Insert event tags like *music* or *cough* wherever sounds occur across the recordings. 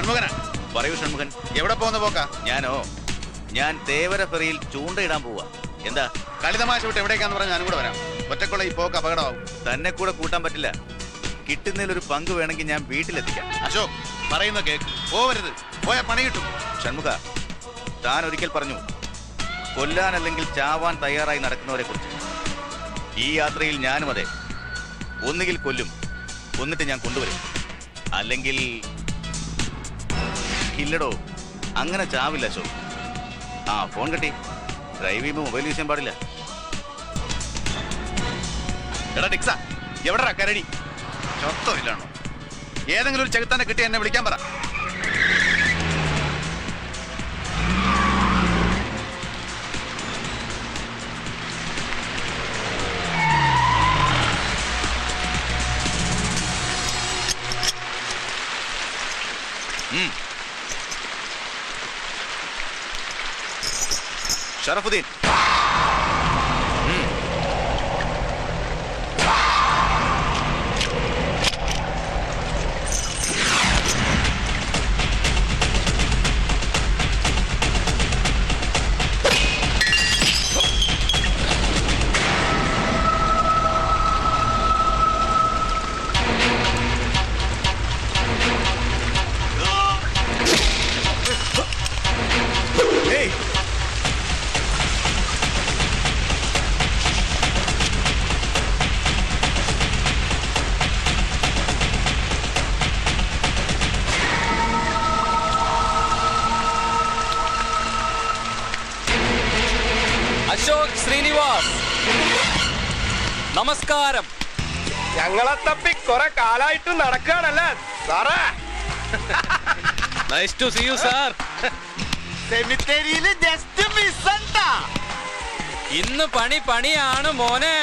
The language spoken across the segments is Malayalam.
ഷൺമുഖനാ. പറയൂ ഷൺമുഖൻ. എവിടെ പോകുന്ന പോക്കാ? ഞാനോ? ഞാൻ തേവര ഫെറിയിൽ ചൂണ്ടയിടാൻ പോവാ. എന്താ? കളിതമാശ വിട്ട് എവിടേക്കാന്ന് പറഞ്ഞാൽ ഞാനും കൂടെ വരാം. ഒറ്റക്കുള്ള ഈ പോക്ക് അപകടമാവും. തന്നെ കൂടെ കൂട്ടാൻ പറ്റില്ല. കിട്ടുന്നതിൽ ഒരു പങ്ക് വേണമെങ്കിൽ ഞാൻ വീട്ടിലെത്തിക്കാം. അശോക് പറയുന്ന കേക്ക്. പോവരുത്. പോയ പണി കിട്ടും. ഷൺമുഖ താൻ ഒരിക്കൽ പറഞ്ഞു കൊല്ലാൻ അല്ലെങ്കിൽ ചാവാൻ തയ്യാറായി നടക്കുന്നവരെ കുറിച്ച്. ഈ യാത്രയിൽ ഞാനും അതെ. ഒന്നുകിൽ കൊല്ലും കൊന്നിട്ട് ഞാൻ കൊണ്ടുവരും. അല്ലെങ്കിൽ ഇല്ലടോ. അങ്ങനെ ചാവില്ല അശോക്. ആ ഫോൺ കെട്ടി. ഡ്രൈവ് ചെയ്യുമ്പോൾ മൊബൈൽ യൂസ് ചെയ്യാൻ പാടില്ല. എടാ ഡിക്സ. എവിടെ കരടി? ചൊത്തമില്ലാണോ ഏതെങ്കിലും ഒരു ചെകുത്താനെ കിട്ടി എന്നെ വിളിക്കാൻ പറ. షరఫుద్దీన్. കാലായിട്ട് നടക്കുകയാണല്ലേ? സാറേ. Nice to see you sir സെമിത്തേരിയിൽ ജസ്റ്റ് മിസ്സണ്ടാ ഇന്ന് പണി പണിയാണ് മോനെ.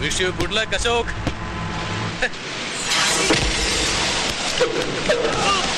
Wish you good luck Ashok Oh!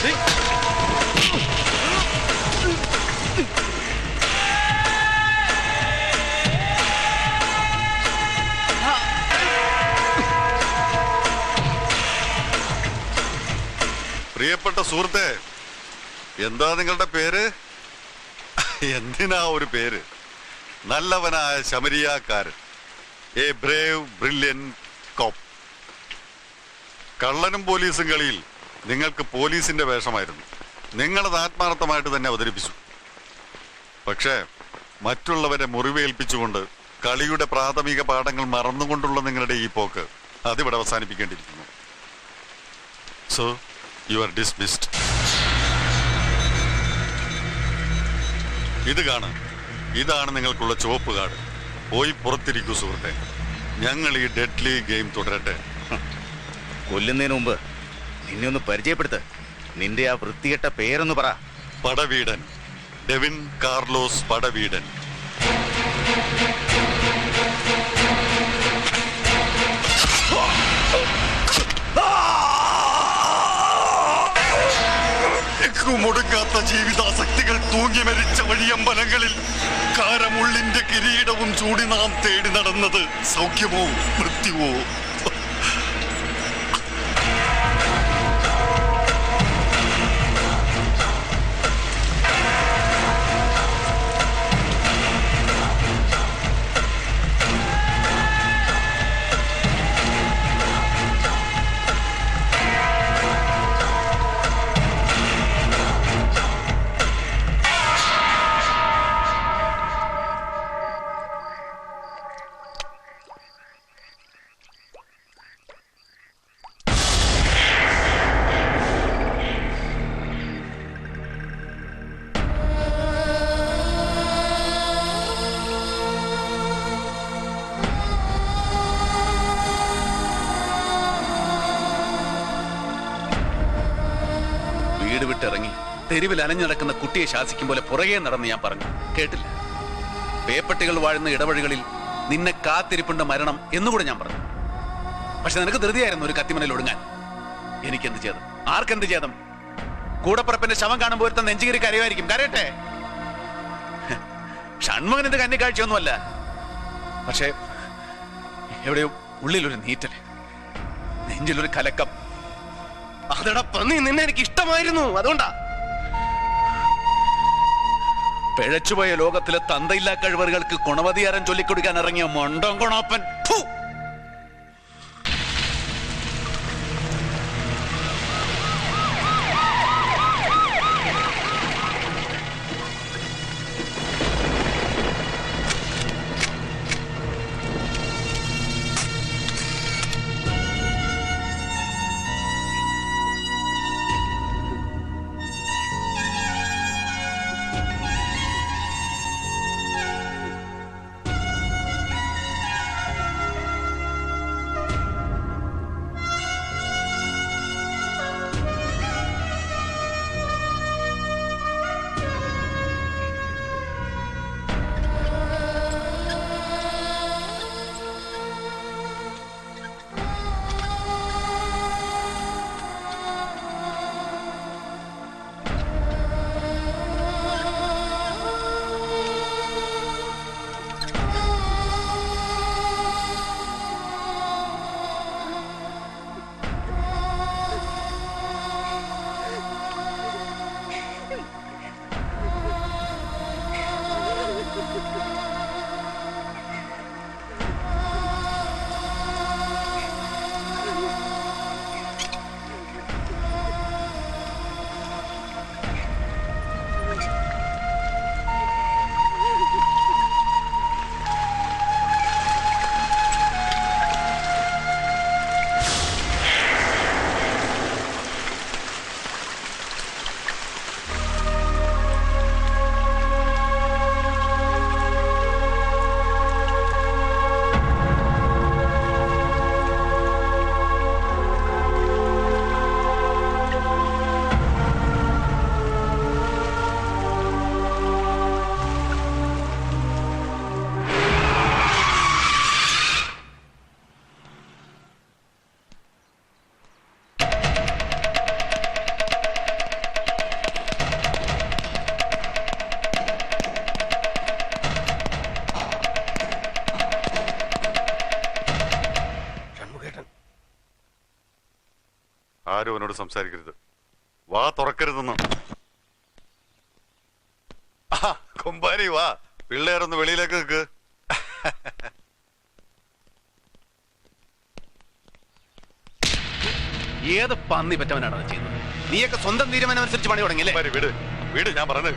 പ്രിയപ്പെട്ട സുഹൃത്തെ എന്താ നിങ്ങളുടെ പേര്? എന്തിനാ ഒരു പേര്? നല്ലവനായ ശമരിയാക്കാരൻ. A brave brilliant cop. കള്ളനും പോലീസും കളിയിൽ നിങ്ങൾക്ക് പോലീസിന്റെ വേഷമായിരുന്നു. നിങ്ങളത് ആത്മാർത്ഥമായിട്ട് തന്നെ അവതരിപ്പിച്ചു. പക്ഷേ മറ്റുള്ളവരെ മുറിവേൽപ്പിച്ചുകൊണ്ട് കളിയുടെ പ്രാഥമിക പാഠങ്ങൾ മറന്നുകൊണ്ടുള്ള നിങ്ങളുടെ ഈ പോക്ക് അതിവിടെ അവസാനിപ്പിക്കേണ്ടിയിരിക്കുന്നു. സോ യു ആർ ഡിസ്മിസ്ഡ് ഇത് കാണാം. ഇതാണ് നിങ്ങൾക്കുള്ള ചുവപ്പ് കാട് പോയി പുറത്തിരിക്കൂ സുഹൃത്തെ. ഞങ്ങൾ ഈ ഡെഡ്ലി ഗെയിം തുടരട്ടെ. കൊല്ലുന്നതിന് മുമ്പ് നിന്നെ ഒന്ന് പരിചയപ്പെടുത്ത്. നിന്റെ ആ വൃത്തികെട്ട പേരൊന്ന് പറ. പടവീടൻ. Devin Carlos പടവീടൻ. മുടങ്ങാത്ത ജീവിതാസക്തികൾ തൂങ്ങി മരിച്ച വഴിയമ്പലങ്ങളിൽ കാരമുള്ളിന്റെ കിരീടവും ചൂടി നാം തേടി നടന്നത് സൗഖ്യമോ മൃത്യുവോ തെരുവിൽ അലഞ്ഞു നടക്കുന്ന കുട്ടിയെ ശാസിക്കും പോലെ പുറകെ നടന്ന് ഞാൻ പറഞ്ഞു കേട്ടില്ല. പേപ്പട്ടികൾ വാഴുന്ന ഇടവഴികളിൽ നിന്നെ കാത്തിരിപ്പുണ്ട് മരണം എന്നുകൂടെ ഞാൻ പറഞ്ഞു. പക്ഷെ നിനക്ക് ധൃതിയായിരുന്നു ഒരു കത്തിമനയിൽ ഒടുങ്ങാൻ. എനിക്കെന്ത് ചെയ്തം ആർക്കെന്ത് ചെയ്തം കൂടപ്പുറപ്പിന്റെ ശവം കാണുമ്പോൾ ഒരുത്ത നെഞ്ചുകരി കരയുമായിരിക്കും. കരയട്ടെ. ഷൺമുഖനിന്റെ കന്നിക്കാഴ്ചയൊന്നുമല്ല. പക്ഷേ എവിടെയോ ഉള്ളിലൊരു നീറ്റൽ നെഞ്ചിലൊരു കലക്കം. അതെടാ നീ നിന്നെ എനിക്ക് ഇഷ്ടമായിരുന്നു. അതുകൊണ്ടാ. പിഴച്ചുപോയ ലോകത്തിലെ തന്തയില്ലാ കഴിവറുകൾക്ക് ഗുണവധികാരം ചൊല്ലിക്കൊടുക്കാൻ ഇറങ്ങിയ മൊണ്ടം കൊണോപ്പൻ. ആരും അവനോട് സംസാരിക്കരുത്. വാ തുറക്കരുതെന്ന്. കൊമ്പാരി വാ. പിള്ളേരൊന്ന് വെളിയിലേക്ക് നിൽക്ക്. ഏത് പന്നി പറ്റവനാണ് ചെയ്യുന്നത്? നീയൊക്കെ സ്വന്തം തീരുമാനം അനുസരിച്ച് പണി തുടങ്ങിയില്ലേ? വീട് വീട് ഞാൻ പറഞ്ഞത്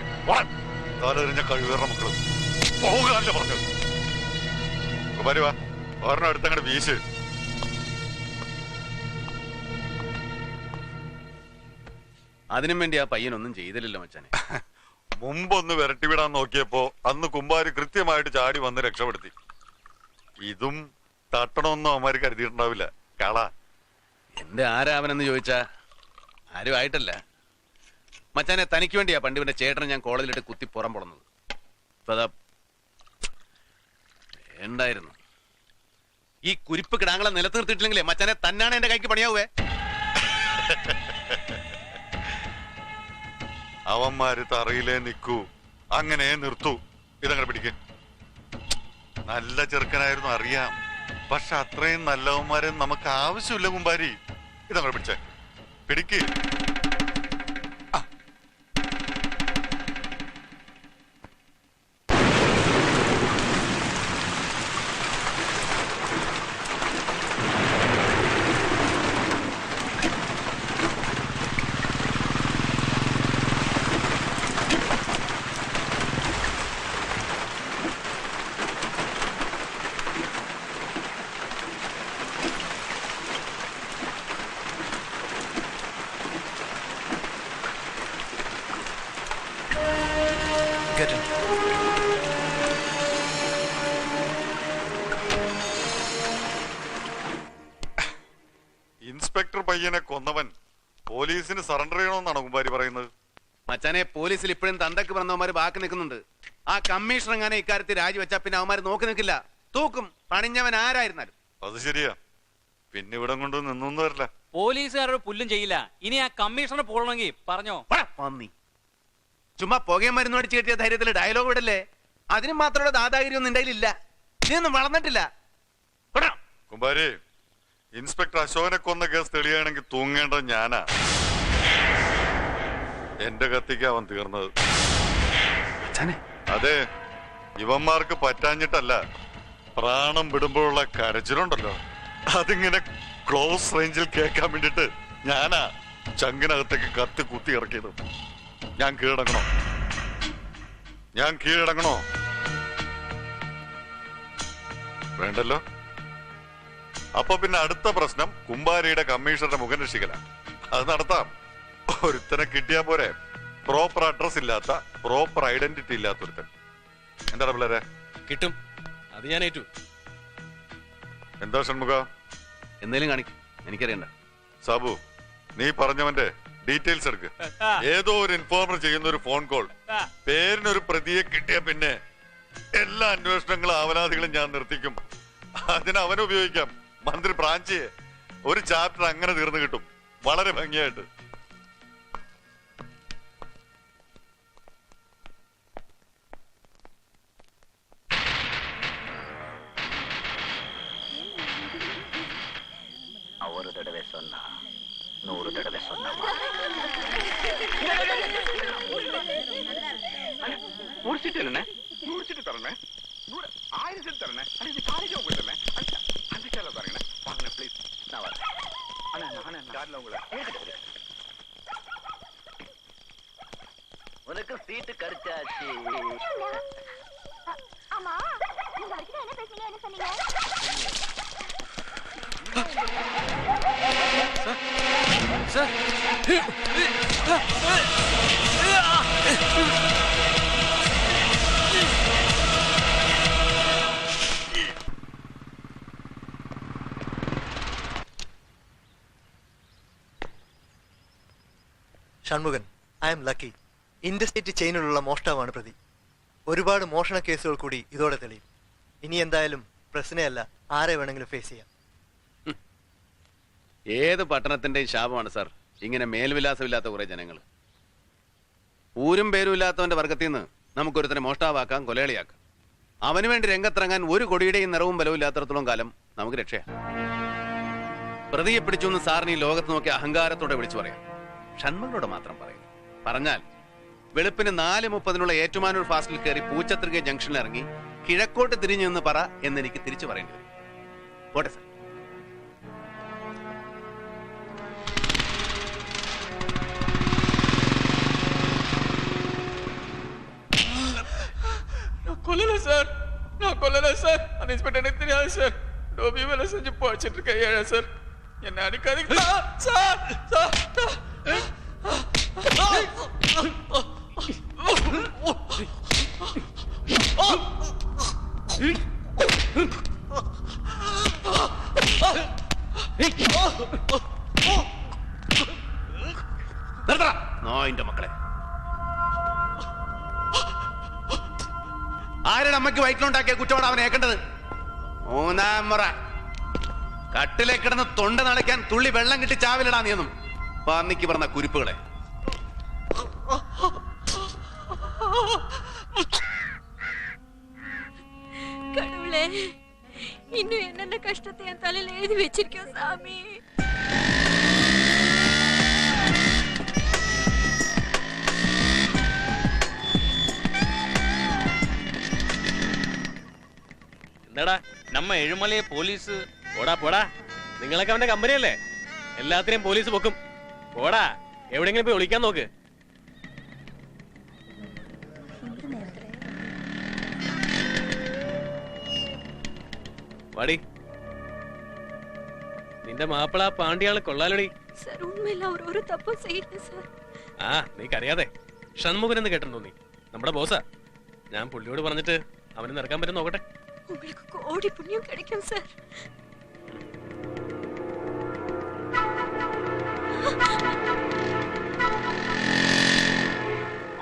കാലെറിഞ്ഞ മക്കളും മക്കൾ. പോകാനല്ലേ പറഞ്ഞത്. കൊമ്പാരി വാ. ഒരെണ്ണം അടുത്തങ്ങടെ വീശ്. അതിനും വേണ്ടി ആ പയ്യനൊന്നും ചെയ്തില്ലല്ലോ മച്ചാനെ. *laughs* മുമ്പൊന്ന് വിരട്ടി വിടാൻ നോക്കിയപ്പോ അന്ന് കുമ്പാരി കൃത്യമായിട്ട് ചാടി വന്ന് രക്ഷപ്പെടുത്തി. ഇതും തട്ടണമെന്നും അവന്മാര് കരുതിയിട്ടുണ്ടാവില്ല. കള. എന്റെ ആരാവനെന്ന് ചോദിച്ചാ ആരും ആയിട്ടല്ല. മച്ചാനെ തനിക്ക് വേണ്ടിയാ പണ്ടിവന്റെ ചേട്ടനെ ഞാൻ കോളേജിലിട്ട് കുത്തി പുറം പൊളന്നത്. ഇപ്പൊ അതാ വേണ്ടായിരുന്നു. ഈ കുരിപ്പ് കിടാങ്ങളെ നിലത്ത് നിർത്തിയിട്ടില്ലെങ്കിലേ മച്ചാനെ തന്നാണ് എന്റെ കൈക്ക് പണിയാവേ *laughs* അവന്മാര് തറയിലേ നിക്കൂ. അങ്ങനെ നിർത്തൂ. ഇതങ്ങനെ പിടിക്കേ. നല്ല ചെറുക്കനായിരുന്നു അറിയാം. പക്ഷെ അത്രയും നല്ലവന്മാരെ നമുക്ക് ആവശ്യമില്ല കുമ്പാരി. ഇതങ്ങനെ പിടിച്ചേ. പിടിക്ക്. ഇൻസ്പെക്ടർ പയ്യനെ കൊന്നവൻ പോലീസിന് സറണ്ടർ ചെയ്യണമെന്നാണ് കുമ്പാരി പറയുന്നത്? മച്ചാനെ പോലീസിൽ ഇപ്പോഴും തന്തക്ക് പറഞ്ഞവന്മാര് ബാക്കി നിൽക്കുന്നുണ്ട്. ആ കമ്മീഷണർ എങ്ങനെ ഇക്കാര്യത്തിൽ രാജിവെച്ചാ പിന്നെ അവന്മാര് നോക്കി നിൽക്കില്ല. തൂക്കും. പണിഞ്ഞവൻ ആരായിരുന്നാലും. അത് ശരിയാ. പിന്നെ ഇവിടെ കൊണ്ട് നിന്നൊന്നും വരില്ല. പോലീസുകാരോട് പുല്ലും ചെയ്യില്ല. ഇനി ആ കമ്മീഷണർ പോകണമെങ്കിൽ പറഞ്ഞോ? പന്നി. ചുമ്മാ പുകയും മരുന്ന് അടിച്ചു കിട്ടിയ ധൈര്യത്തിൽ ഡയലോഗ് വിടല്ലേ അതിന് മാത്രമുള്ള ദാദാഗിരിയൊന്നും നിന്റെ നീ ഒന്നും വളർന്നിട്ടില്ല. കുമ്പാരി ഇൻസ്പെക്ടർ അശോകനെ കൊന്ന കേസ് തെളിയുകയാണെങ്കിൽ തൂങ്ങേണ്ടത് ഞാനാ. എന്റെ കത്തിക്ക് അവൻ തീർന്നത്. അതെ ഇവന്മാർക്ക് പറ്റാഞ്ഞിട്ടല്ല പ്രാണം വിടുമ്പോഴുള്ള കരച്ചിലുണ്ടല്ലോ. അതിങ്ങനെ ക്ലോസ് റേഞ്ചിൽ കേൾക്കാൻ വേണ്ടിട്ട് ഞാനാ ചങ്കിനകത്തേക്ക് കത്തി കുത്തി ഇറക്കിയത്. ഞാൻ കീഴടങ്ങണോ? ഞാൻ കീഴടങ്ങണോ? വേണ്ടല്ലോ. അപ്പൊ പിന്നെ അടുത്ത പ്രശ്നം കുമ്പാരിയുടെ കമ്മീഷണറുടെ മുഖം രക്ഷിക്കല. അത് നടത്താം. ഒരുത്തനെ കിട്ടിയാ പോരെ. പ്രോപ്പർ അഡ്രസ് ഇല്ലാത്ത പ്രോപ്പർ ഐഡന്റിറ്റി ഇല്ലാത്ത ഒരുത്തൻ എന്താണ് പിള്ളേരെ? കിട്ടും. അത് ഞാൻ ഏറ്റു. എന്താ ഷൺമുഖ? എന്തേലും കാണിക്കും. എനിക്കറിയണ്ട. സാബു നീ പറഞ്ഞവന്റെ ഡീറ്റെയിൽസ് എടുക്ക്. ഏതോ ഒരു ഇൻഫോർമർ ചെയ്യുന്ന ഒരു ഫോൺ കോൾ പേരിനൊരു പ്രതിയെ കിട്ടിയ പിന്നെ എല്ലാ അന്വേഷണങ്ങളും ആവലാതികളും ഞാൻ നിർത്തിക്കും. അതിന് അവനെ ഉപയോഗിക്കാം മന്ത്രി ബ്രാഞ്ച് ഒരു ചാപ്റ്റർ അങ്ങനെ തീർന്നു കിട്ടും. വളരെ ഭംഗിയായിട്ട്. காரில் உங்களை உனக்கு சீட்டு கிடைச்சாச்சு ஆமா நீங்க வரைக்கும் என்ன பேசுனீங்க என்ன சொன்னீங்க Shanmukhan I M lucky interstate ചെയിനിലുള്ള മോഷ്ടാവാണ് പ്രതി. ഒരുപാട് മോഷണ കേസുകൾ കൂടി ഇതോടെ തെളിയും. ഇനി എന്തായാലും പ്രശ്നയല്ല ആരെ വേണമെങ്കിലും ഫേസ് ചെയ്യാം. ഏത് പട്ടണത്തിന്റെയും ശാപമാണ് സാർ. ഇങ്ങനെ മേൽവിലാസമില്ലാത്ത കുറെ ജനങ്ങൾ ഊരും പേരും ഇല്ലാത്തവന്റെ വർഗത്തിൽ നിന്ന് നമുക്കൊരുത്തനെ മോഷ്ടാവാക്കാം കൊലയാളിയാക്കാം. അവന് വേണ്ടി രംഗത്തിറങ്ങാൻ ഒരു കൊടിയുടെയും നിറവും ബലവും ഇല്ലാത്തടത്തോളം കാലം നമുക്ക് രക്ഷയാ. പ്രതിയെ പിടിച്ചു എന്ന് സാറിന് ഈ ലോകത്ത് നോക്കി അഹങ്കാരത്തോടെ വിളിച്ചു പറയാം. ഷൺമകളോട് മാത്രം പറയും പറഞ്ഞാൽ വെളുപ്പിന് നാല് മുപ്പതിനുള്ള ഏറ്റുമാനൂർ ഫാസ്റ്റിൽ കയറി പൂച്ചത്രിക ജംഗ്ഷനിൽ ഇറങ്ങി കിഴക്കോട്ട് തിരിഞ്ഞു എന്ന് പറ എന്ന് എനിക്ക് തിരിച്ചു പറയേണ്ടി വരും പോട്ടെ സാർ நான் கொல்லல சார் நான் கொல்லல சார் அந்த இன்ஸ்பெக்டர் எனக்கு தெரியாது சார் டோபி வேலை செஞ்சு போச்சிட்டு இருக்க ஏழை சார் என்ன அடிக்காதீங்க சார், சார் சார் നിർത്തടാ നോയിന്റെ മക്കളെ. ആരുടെ അമ്മയ്ക്ക് വയറ്റിലുണ്ടാക്കിയ കുറ്റമാണ് അവൻ ഏക്കേണ്ടത്? മൂന്നാം മുറ. കട്ടിലെ കിടന്ന് തൊണ്ട നടക്കാൻ തുള്ളി വെള്ളം കിട്ടി ചാവിലിടാ നീയൊന്നും. പന്നിക്ക് പറഞ്ഞ കുരിപ്പുകളെ. கடவுளே கடவுளே இன்னும் என்னென்ன கஷ்டத்தை என் தலையில எழுதி வச்சிருக்கோம் சாமி എന്താടാ നമ്മ എഴുമലയെ പോലീസ് പോടാ പോടാ നിങ്ങളൊക്കെ അവന്റെ കമ്പനിയല്ലേ എല്ലാത്തിനെയും പോലീസ് പൊക്കും പോടാ എവിടെയെങ്കിലും പോയി ഒളിക്കാൻ നോക്ക് വാടി നിന്റെ മാപ്പിള പാണ്ടിയാള് കൊള്ളാലടി சார் உண்மையில அவர் ஒரு தப்பும் செய்யல சார் ആ നീക്കറിയാതെ ഷൺമുഖൻ എന്ന് കേട്ടിട്ടുണ്ടോ നീ നമ്മുടെ ബോസാ ഞാൻ പുള്ളിയോട് പറഞ്ഞിട്ട് അവന് നിറക്കാൻ പറ്റും നോക്കട്ടെ உங்களுக்கு கோடி புண்ணியம் கிடைக்கும் சார்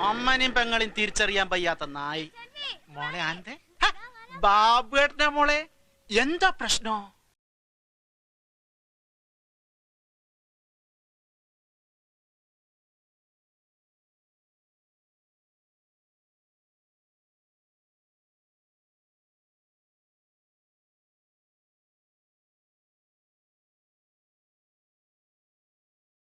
അമ്മനെയും പെങ്ങളെയും തിരിച്ചറിയാൻ വയ്യാത്ത നായി മോളെ ആന്റെ ബാബുവേട്ടന്റെ മോളെ എന്താ പ്രശ്നം?